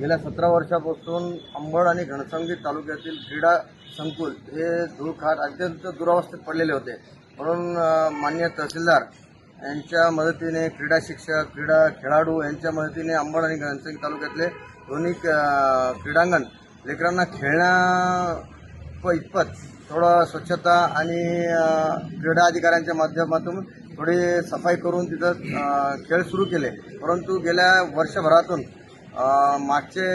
गेल्या सतरा वर्षापासून अंबड आणि घनसंगी तालुक्यातील क्रीडा संकुल हे धुळखाट अत्यंत दुरावस्थेत पडलेले होते. म्हणून मान्य तहसीलदार यांच्या मदतीने क्रीडा शिक्षक क्रीडा खेळाडू यांच्या मदतीने अंबड आणि घनसंगी तालुक्यातले दोन्ही क्रीडांगण लेकरांना खेळण्या इतपत थोडं स्वच्छता आणि क्रीडा अधिकाऱ्यांच्या माध्यमातून थोडी सफाई करून तिथं खेळ सुरू केले. परंतु गेल्या वर्षभरातून मागचे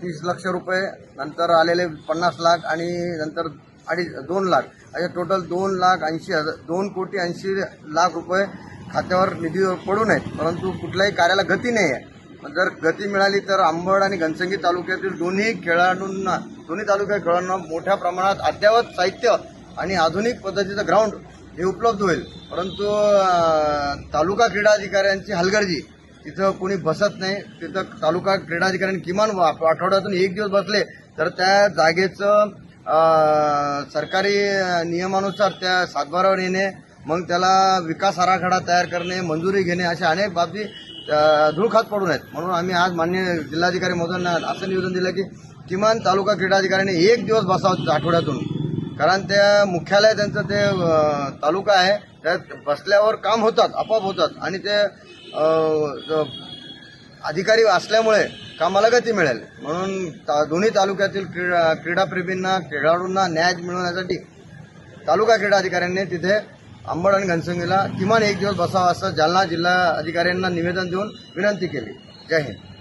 तीस लक्ष रुपये नंतर आलेले पन्नास लाख आणि नंतर अडीच दोन लाख. असे टोटल दोन लाख ऐंशी हजार दोन कोटी ऐंशी लाख रुपये खात्यावर निधी पडून आहेत परंतु कुठल्याही कार्याला गती नाही आहे जर गती मिळाली तर आंबड आणि घनसंगी तालुक्यातील दोन्ही खेळाडूंना दोन्ही तालुक्या खेळाडूंना मोठ्या प्रमाणात अद्ययावत साहित्य आणि आधुनिक पद्धतीचं ग्राउंड हे उपलब्ध होईल. परंतु तालुका क्रीडा अधिकाऱ्यांची हलगर्जी तिथं कोणी बसत नाही. तिथं तालुका क्रीडाधिकाऱ्यांनी किमान आठवड्यातून एक दिवस बसले तर त्या जागेचं सरकारी नियमानुसार त्या सातबारावर येणे मग त्याला विकास आराखडा तयार करणे मंजुरी घेणे अशा अनेक बाबी धुळखात धूळखात पडून आहेत. म्हणून आम्ही आज मान्य जिल्हाधिकारी महोदयांना असं निवेदन दिलं की किमान तालुका क्रीडाधिकाऱ्यांनी एक दिवस बसावं आठवड्यातून. कारण त्या मुख्यालय त्यांचं ते तालुका आहे. त्यात बसल्यावर काम होतात आपोआप होतात. आणि ते अधिकारी असल्यामुळे कामाला गती मिळेल. म्हणून ता- दोन्ही तालुक्यातील क्रीडा क्रीडाप्रेमींना खेळाडूंना न्याय मिळवण्यासाठी तालुका क्रीडा अधिकाऱ्यांनी तिथे अंबड आणि घनसंगीला किमान एक दिवस बसावा असं जालना जिल्हा अधिकाऱ्यांना निवेदन देऊन विनंती केली. जय हिंद.